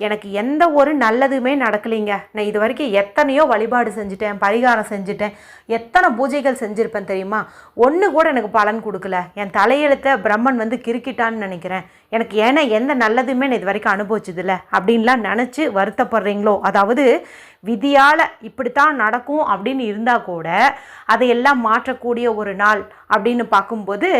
எனக்கு எந்த ஒரு நல்லதுமே நடக்கலைங்க. நான் இது வரைக்கும் எத்தனையோ வழிபாடு செஞ்சுட்டேன் பரிகாரம் செஞ்சுட்டேன் எத்தனை பூஜைகள் செஞ்சுருப்பேன் தெரியுமா? ஒன்று கூட எனக்கு பலன் கொடுக்கல. என் தலையெழுத்த பிரம்மன் வந்து கிறுக்கிட்டான்னு நினைக்கிறேன். எனக்கு ஏன்னா எந்த நல்லதுமே நான் இது வரைக்கும் அனுபவிச்சதில்ல அப்படின்லாம் நினச்சி வருத்தப்படுறீங்களோ? அதாவது விதியால் இப்படித்தான் நடக்கும் அப்படின்னு இருந்தால் கூட அதையெல்லாம் மாற்றக்கூடிய ஒரு நாள் அப்படின்னு பார்க்கும்போது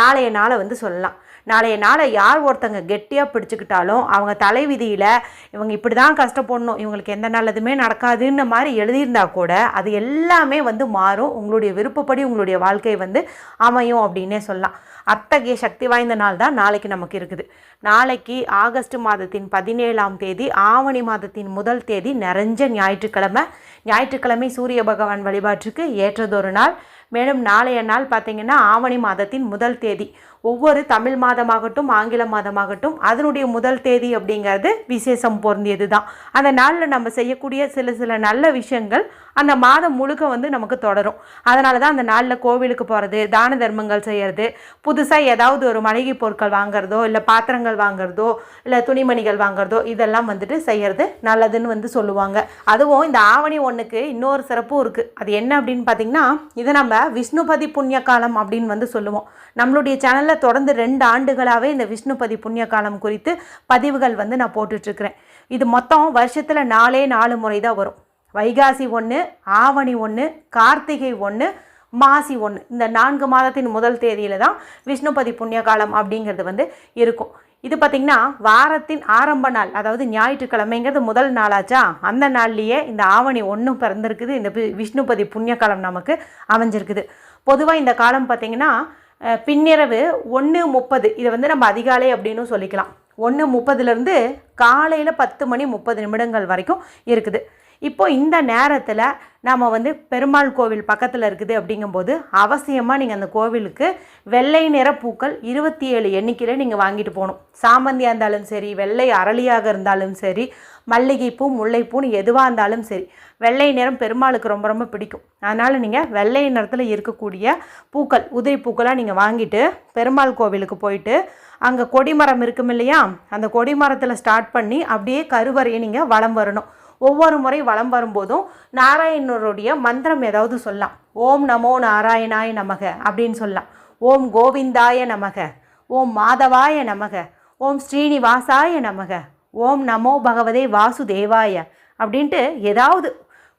நாளைய நாளை வந்து சொல்லலாம். நாளைய நாளை யார் ஒருத்தங்க கெட்டியாக பிடிச்சிக்கிட்டாலும் அவங்க தலைவிதியில் இவங்க இப்படி தான் கஷ்டப்படணும் இவங்களுக்கு எந்த நல்லதுமே நடக்காதுன்னு மாதிரி எழுதியிருந்தா கூட அது எல்லாமே வந்து மாறும். உங்களுடைய விருப்பப்படி உங்களுடைய வாழ்க்கை வந்து அமையும் அப்படின்னே சொல்லலாம். அத்தகைய சக்தி வாய்ந்த நாள் தான் நாளைக்கு நமக்கு இருக்குது. நாளைக்கு ஆகஸ்ட் மாதத்தின் பதினேழாம் தேதி ஆவணி மாதத்தின் முதல் தேதி நிறைஞ்ச ஞாயிற்றுக்கிழமை. ஞாயிற்றுக்கிழமை சூரிய பகவான் வழிபாட்டுக்கு ஏற்றதொரு நாள். மேலும் நாளைய நாள் பார்த்தீங்கன்னா ஆவணி மாதத்தின் முதல் தேதி. ஒவ்வொரு தமிழ் மாதமாகட்டும் ஆங்கில மாதமாகட்டும் அதனுடைய முதல் தேதி அப்படிங்கிறது விசேஷம் பொருந்தியது தான் அந்த நாளில் நம்ம செய்யக்கூடிய சில சில நல்ல விஷயங்கள் அந்த மாதம் முழுக்க வந்து நமக்கு தொடரும். அதனால தான் அந்த நாளில் கோவிலுக்கு போகிறது தான தர்மங்கள் செய்கிறது புதுசாக ஏதாவது ஒரு மளிகை பொருட்கள் வாங்குறதோ இல்லை பாத்திரங்கள் வாங்குறதோ இல்லை துணிமணிகள் வாங்குறதோ இதெல்லாம் வந்துட்டு செய்கிறது நல்லதுன்னு வந்து சொல்லுவாங்க. அதுவும் இந்த ஆவணி ஒன்றுக்கு இன்னொரு சிறப்பும் இருக்குது அது என்ன அப்படின்னு பார்த்தீங்கன்னா இதை நம்ம விஷ்ணுபதி புண்ணிய காலம் அப்படின்னு வந்து சொல்லுவோம். நம்மளுடைய சேனலில் தொடர்ந்து ரெண்டு ஆண்டுகளாகவே இந்த விஷ்ணுபதி புண்ணிய காலம் குறித்து பதிவுகள் வந்து நான் போட்டுட்ருக்கிறேன். இது மொத்தம் வருஷத்தில் நாலே நாலு முறை தான் வரும். வைகாசி ஒன்று ஆவணி ஒன்று கார்த்திகை ஒன்று மாசி ஒன்று இந்த நான்கு மாதத்தின் முதல் தேதியில் தான் விஷ்ணுபதி புண்ணிய காலம் அப்படிங்கிறது வந்து இருக்கும். இது பார்த்திங்கன்னா வாரத்தின் ஆரம்ப நாள் அதாவது ஞாயிற்றுக்கிழமைங்கிறது முதல் நாளாச்சா? அந்த நாள்லேயே இந்த ஆவணி ஒன்று பிறந்திருக்குது. இந்த விஷ்ணுபதி புண்ணிய காலம் நமக்கு அமைஞ்சிருக்குது. பொதுவாக இந்த காலம் பார்த்திங்கன்னா பின்னிரவு ஒன்று முப்பது. இதை வந்து நம்ம அதிகாலை அப்படின்னு சொல்லிக்கலாம். ஒன்று முப்பதுலேருந்து காலையில் பத்து மணி முப்பது நிமிடங்கள் வரைக்கும் இருக்குது. இப்போ இந்த நேரத்தில் நாம் வந்து பெருமாள் கோவில் பக்கத்தில் இருக்குது அப்படிங்கும்போது அவசியமாக நீங்கள் அந்த கோவிலுக்கு வெள்ளை நிற பூக்கள் இருபத்தி ஏழு எண்ணிக்கையில் நீங்கள் வாங்கிட்டு போகணும். சாமந்தியாக இருந்தாலும் சரி வெள்ளை அரளியாக இருந்தாலும் சரி மல்லிகைப்பூ முல்லைப்பூன்னு எதுவாக இருந்தாலும் சரி வெள்ளை நிறம் பெருமாளுக்கு ரொம்ப ரொம்ப பிடிக்கும். அதனால் நீங்கள் வெள்ளை நிறத்தில் இருக்கக்கூடிய பூக்கள் உதிரி பூக்களாக நீங்கள் வாங்கிட்டு பெருமாள் கோவிலுக்கு போயிட்டு அங்கே கொடிமரம் இருக்கும் இல்லையா? அந்த கொடிமரத்தில் ஸ்டார்ட் பண்ணி அப்படியே கருவறையை நீங்கள் வலம் வரணும். ஒவ்வொரு முறை வலம் வரும்போதும் நாராயணருடைய மந்திரம் ஏதாவது சொல்லலாம். ஓம் நமோ நாராயணாய நமக அப்படின்னு சொல்லலாம். ஓம் கோவிந்தாய நமக. ஓம் மாதவாய நமக. ஓம் ஸ்ரீனிவாசாய நமக. ஓம் நமோ பகவதே வாசுதேவாய அப்படின்ட்டு ஏதாவது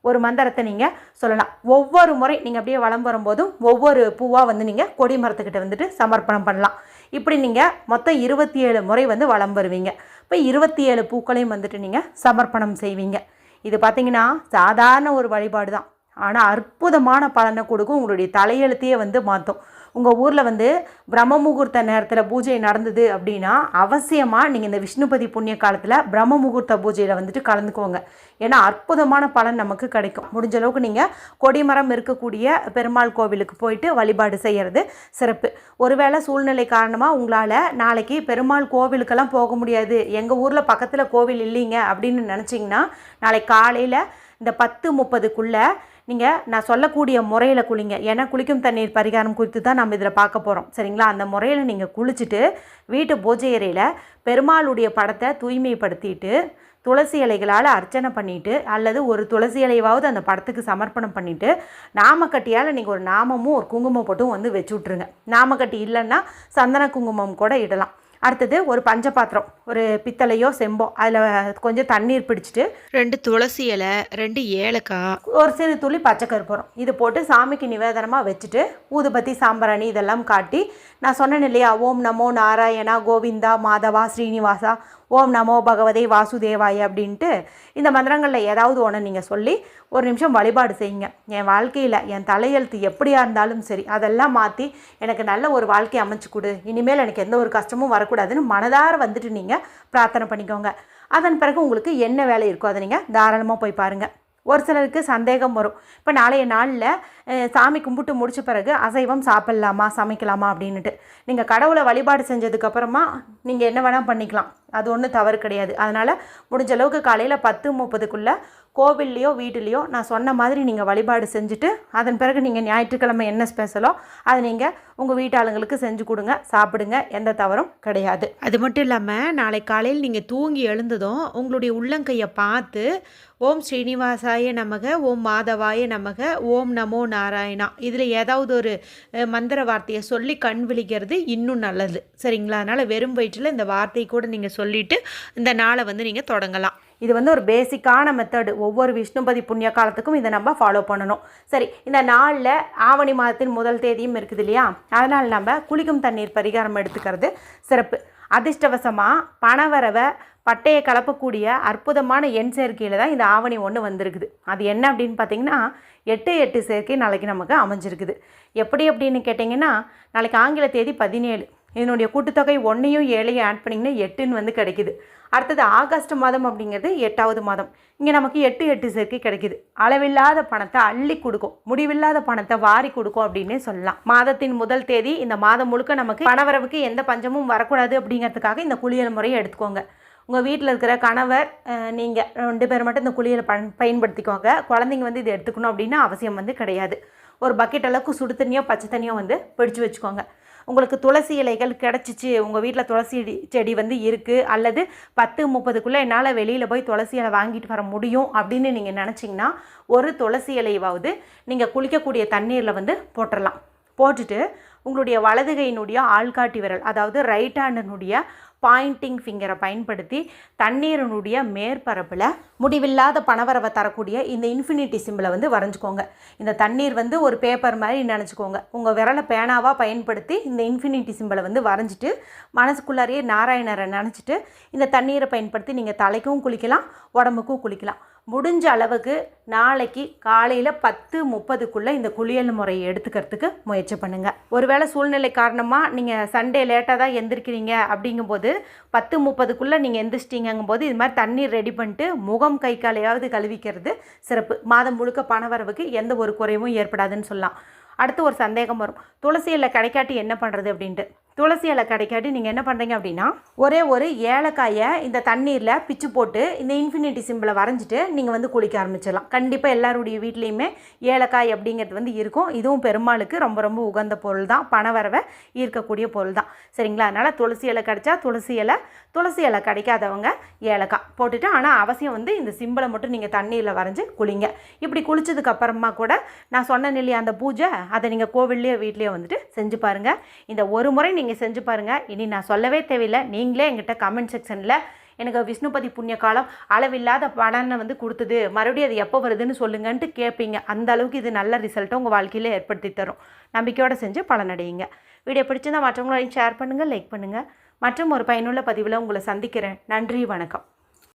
ஒரு மந்திரத்தை நீங்கள் சொல்லலாம். ஒவ்வொரு முறை நீங்கள் அப்படியே வளம் வரும்போதும் ஒவ்வொரு பூவாக வந்து நீங்கள் கொடி மரத்துக்கிட்ட வந்துட்டு சமர்ப்பணம் பண்ணலாம். இப்படி நீங்கள் மொத்தம் இருபத்தி ஏழு முறை வந்து வளம் வருவீங்க. இப்போ இருபத்தி ஏழு பூக்களையும் வந்துட்டு நீங்கள் சமர்ப்பணம் செய்வீங்க. இது பார்த்தீங்கன்னா சாதாரண ஒரு வழிபாடு தான் ஆனால் அற்புதமான பலனை கொடுக்கும். உங்களுடைய தலையெழுத்தையே வந்து மாற்றும் உங்கள் ஊரில் வந்து பிரம்ம முகூர்த்த நேரத்தில் பூஜை நடந்தது அப்படின்னா அவசியமாக நீங்கள் இந்த விஷ்ணுபதி புண்ணிய காலத்தில் பிரம்ம முகூர்த்த பூஜையில் வந்துட்டு கலந்துக்கோங்க. ஏன்னா அற்புதமான பலன் நமக்கு கிடைக்கும். முடிஞ்ச அளவுக்கு நீங்கள் கொடிமரம் இருக்கக்கூடிய பெருமாள் கோவிலுக்கு போயிட்டு வழிபாடு செய்கிறது சிறப்பு. ஒருவேளை சூழ்நிலை காரணமாக உங்களால் நாளைக்கு பெருமாள் கோவிலுக்கெல்லாம் போக முடியாது. எங்கள் ஊரில் பக்கத்தில் கோவில் இல்லைங்க அப்படின்னு நினச்சிங்கன்னா நாளைக்கு காலையில் இந்த பத்து முப்பதுக்குள்ளே நீங்கள் நான் சொல்லக்கூடிய முறையில் குளிங்க. ஏன்னா குளிக்கும் தண்ணீர் பரிகாரம் குறித்து தான் நம்ம இதில் பார்க்க போகிறோம் சரிங்களா? அந்த முறையில் நீங்கள் குளிச்சுட்டு வீட்டு பூஜை அறையில் பெருமாளுடைய படத்தை தூய்மைப்படுத்திட்டு துளசி இலைகளால் அர்ச்சனை பண்ணிவிட்டு அல்லது ஒரு துளசி இலையாவது அந்த படத்துக்கு சமர்ப்பணம் பண்ணிவிட்டு நாமக்கட்டியால் நீங்கள் ஒரு நாமமும் ஒரு குங்குமம் போட்டும் வந்து வச்சு விட்ருங்க நாமக்கட்டி இல்லைன்னா சந்தன குங்குமம் கூட இடலாம். அடுத்தது ஒரு பஞ்சபாத்திரம் ஒரு பித்தளையோ செம்போ அதில் கொஞ்சம் தண்ணீர் பிடிச்சிட்டு ரெண்டு துளசி இலை ரெண்டு ஏலக்காய். ஒரு சிறு துளி பச்சை இது போட்டு சாமிக்கு நிவேதனமாக வச்சுட்டு ஊதுபத்தி சாம்பிராணி இதெல்லாம் காட்டி நான் சொன்னேன் இல்லையா ஓம் நமோ நாராயணா கோவிந்தா மாதவா ஸ்ரீனிவாசா ஓம் நமோ பகவதே வாசுதேவாய் அப்படின்ட்டு இந்த மந்திரங்களில் ஏதாவது ஒன்று நீங்கள் சொல்லி ஒரு நிமிஷம் வழிபாடு செய்யுங்க. என் வாழ்க்கையில் என் தலையெழுத்து எப்படியா இருந்தாலும் சரி அதெல்லாம் மாற்றி எனக்கு நல்ல ஒரு வாழ்க்கை அமைச்சு கொடு. இனிமேல் எனக்கு எந்த ஒரு கஷ்டமும் வரக்கூடாதுன்னு மனதார வந்துட்டு நீங்கள் பிரார்த்தனை பண்ணிக்கோங்க. அதன் பிறகு உங்களுக்கு என்ன வேலை இருக்கோ அதை நீங்கள் தாராளமாக போய் பாருங்கள் ஒரு சிலருக்கு சந்தேகம் வரும். இப்போ நாளைய நாளில் சாமி கும்பிட்டு முடிச்ச பிறகு அசைவம் சாப்பிட்லாமா சமைக்கலாமா அப்படின்ட்டு நீங்கள் கடவுளை வழிபாடு செஞ்சதுக்கப்புறமா நீங்கள் என்ன வேணால் பண்ணிக்கலாம். அது ஒன்றும் தவறு கிடையாது. அதனால் முடிஞ்ச அளவுக்கு காலையில் பத்து முப்பதுக்குள்ளே கோவில்லையோ வீட்டிலையோ நான் சொன்ன மாதிரி நீங்கள் வழிபாடு செஞ்சுட்டு அதன் பிறகு நீங்கள் ஞாயிற்றுக்கிழமை என்ன ஸ்பெஷலோ அதை நீங்கள் உங்கள் வீட்டாளுங்களுக்கு செஞ்சு கொடுங்க சாப்பிடுங்க எந்த தவறும் கிடையாது. அது மட்டும் இல்லாமல் நாளை காலையில் நீங்கள் தூங்கி எழுந்ததும் உங்களுடைய உள்ளங்கையை பார்த்து ஓம் ஸ்ரீனிவாசாய நமக ஓம் மாதவாய நமக ஓம் நமோ நாராயணா. இதில் ஏதாவது ஒரு மந்திர வார்த்தையை சொல்லி கண் விழிக்கிறது இன்னும் நல்லது. சரிங்களா? அதனால் வெறும் வயிற்றில் இந்த வார்த்தையை கூட நீங்கள் சொல்லிவிட்டு இந்த நாளை வந்து நீங்கள் தொடங்கலாம். இது வந்து ஒரு பேசிக்கான மெத்தடு ஒவ்வொரு விஷ்ணுபதி புண்ணிய காலத்துக்கும் இதை நம்ம ஃபாலோ பண்ணணும். சரி இந்த நாளில் ஆவணி மாதத்தின் முதல் தேதியும் இருக்குது இல்லையா? அதனால் நம்ம குளிக்கும் தண்ணீர் பரிகாரம் எடுத்துக்கிறது சிறப்பு. அதிர்ஷ்டவசமாக பணவரவை பட்டையை கலப்பக்கூடிய அற்புதமான எண் சேர்க்கையில் தான் இந்த ஆவணி ஒன்று வந்திருக்குது. அது என்ன அப்படின்னு பார்த்தீங்கன்னா எட்டு எட்டு சேர்க்கை நாளைக்கு நமக்கு அமைஞ்சிருக்குது. எப்படி அப்படின்னு கேட்டிங்கன்னா நாளைக்கு ஆங்கில தேதி பதினேழு. இதனுடைய கூட்டுத்தொகை ஒன்றையும் ஏழையும் ஆட் பண்ணிங்கன்னா எட்டுன்னு வந்து கிடைக்குது. அடுத்தது ஆகஸ்ட் மாதம் அப்படிங்கிறது எட்டாவது மாதம். இங்கே நமக்கு எட்டு எட்டு சேர்க்கை கிடைக்குது. அளவில்லாத பணத்தை அள்ளி கொடுக்கும். முடிவில்லாத பணத்தை வாரி கொடுக்கும் அப்படின்னே சொல்லலாம். மாதத்தின் முதல் தேதி இந்த மாதம் முழுக்க நமக்கு பணவரவுக்கு எந்த பஞ்சமும் வரக்கூடாது அப்படிங்கிறதுக்காக இந்த குளியல் முறையை எடுத்துக்கோங்க. உங்கள் வீட்டில் இருக்கிற கணவர் நீங்கள் ரெண்டு பேர் மட்டும் இந்த குளியலை பயன் பயன்படுத்திக்கோங்க. குழந்தைங்க வந்து இது எடுத்துக்கணும் அப்படின்னு அவசியம் வந்து கிடையாது. ஒரு பக்கெட் அளவுக்கு சுடு தண்ணியோ பச்சை தண்ணியோ வந்து பிடிச்சு வச்சுக்கோங்க. உங்களுக்கு துளசி இலைகள் கிடச்சிச்சு உங்கள் வீட்டில் துளசி செடி- வந்து இருக்குது அல்லது பத்து முப்பதுக்குள்ளே என்னால் வெளியில் போய் துளசி இலை வாங்கிட்டு வர முடியும் அப்படின்னு நீங்கள் நினச்சிங்கன்னா ஒரு துளசி இலையாவது நீங்கள் குளிக்கக்கூடிய தண்ணீரில் வந்து போட்டுடலாம் போட்டுட்டு உங்களுடைய வலதுகையினுடைய ஆள்காட்டி விரல் அதாவது ரைட் ஹேண்டினுடைய பாயிண்டிங் ஃபிங்கரை பயன்படுத்தி தண்ணீரினுடைய மேற்பரப்பில் முடிவில்லாத பணவரவை தரக்கூடிய இந்த இன்ஃபினிட்டி சிம்பிளை வந்து வரைஞ்சிக்கோங்க. இந்த தண்ணீர் வந்து ஒரு பேப்பர் மாதிரி நினச்சிக்கோங்க. உங்கள் விரலை பேனாவாக பயன்படுத்தி இந்த இன்ஃபினிட்டி சிம்பிளை வந்து வரைஞ்சிட்டு மனசுக்குள்ளாரையே நாராயணரை நினச்சிட்டு இந்த தண்ணீரை பயன்படுத்தி நீங்கள் தலைக்கும் குளிக்கலாம் உடம்புக்கும் குளிக்கலாம். முடிஞ்ச அளவுக்கு நாளைக்கு காலையில் பத்து முப்பதுக்குள்ளே இந்த குளியல் முறையை எடுத்துக்கிறதுக்கு முயற்சி பண்ணுங்கள் ஒருவேளை சூழ்நிலை காரணமாக நீங்கள் சண்டே லேட்டாக தான் எந்திரிக்கிறீங்க அப்படிங்கும்போது பத்து முப்பதுக்குள்ளே நீங்கள் எந்திரிச்சிட்டிங்கும் போது இது மாதிரி தண்ணீர் ரெடி பண்ணிட்டு முகம் கை காலையாவது கழுவிக்கிறது சிறப்பு. மாதம் முழுக்க பணவரவுக்கு எந்த ஒரு குறைவும் ஏற்படாதுன்னு சொல்லலாம். அடுத்து ஒரு சந்தேகம் வரும். துளசி இல்லை கிடைக்காட்டி என்ன பண்ணுறது அப்படின்ட்டு. துளசி இலை கிடைக்காட்டி நீங்கள் என்ன பண்ணுறீங்க அப்படின்னா ஒரே ஒரு ஏலக்காயை இந்த தண்ணீரில் பிச்சு போட்டு இந்த இன்ஃபினிட்டி சிம்பிளை வரைஞ்சிட்டு நீங்கள் வந்து குளிக்க ஆரம்பிச்சிடலாம். கண்டிப்பாக எல்லாருடைய வீட்லேயுமே ஏலக்காய் அப்படிங்கிறது வந்து இருக்கும். இதுவும் பெருமாளுக்கு ரொம்ப ரொம்ப உகந்த பொருள் தான் பணவரவை ஈர்க்கக்கூடிய பொருள் தான் சரிங்களா? அதனால் துளசி இலை கிடைச்சா துளசி இலை துளசி இலை கிடைக்காதவங்க ஏலக்காய் போட்டுட்டு ஆனால் அவசியம் வந்து இந்த சிம்பிளை மட்டும் நீங்கள் தண்ணீரில் வரைஞ்சி குளிங்க. இப்படி குளிச்சதுக்கு அப்புறமா கூட நான் சொன்னேன் இல்லையா அந்த பூஜை அதை நீங்கள் கோவில்லையோ வீட்லேயோ வந்துட்டு செஞ்சு பாருங்கள் இந்த ஒரு முறை நீங்கள் நீங்கள் செஞ்சு பாருங்கள் இனி நான் சொல்லவே தேவையில்லை. நீங்களே எங்கிட்ட கமெண்ட் செக்ஷனில் எனக்கு விஷ்ணுபதி புண்ணிய காலம் அளவில்லாத பலனை வந்து கொடுத்தது. மறுபடியும் அது எப்போ வருதுன்னு சொல்லுங்கன்ட்டு கேட்பீங்க அந்த அளவுக்கு இது நல்ல ரிசல்ட்டை உங்கள் வாழ்க்கையில் ஏற்படுத்தி தரும். நம்பிக்கையோடு செஞ்சு பலனடையுங்க. வீடியோ பிடிச்சிருந்தால் மற்றவங்களையும் ஷேர் பண்ணுங்கள் லைக் பண்ணுங்கள் மற்றும் ஒரு பயனுள்ள பதிவில் உங்களை சந்திக்கிறேன். நன்றி வணக்கம்.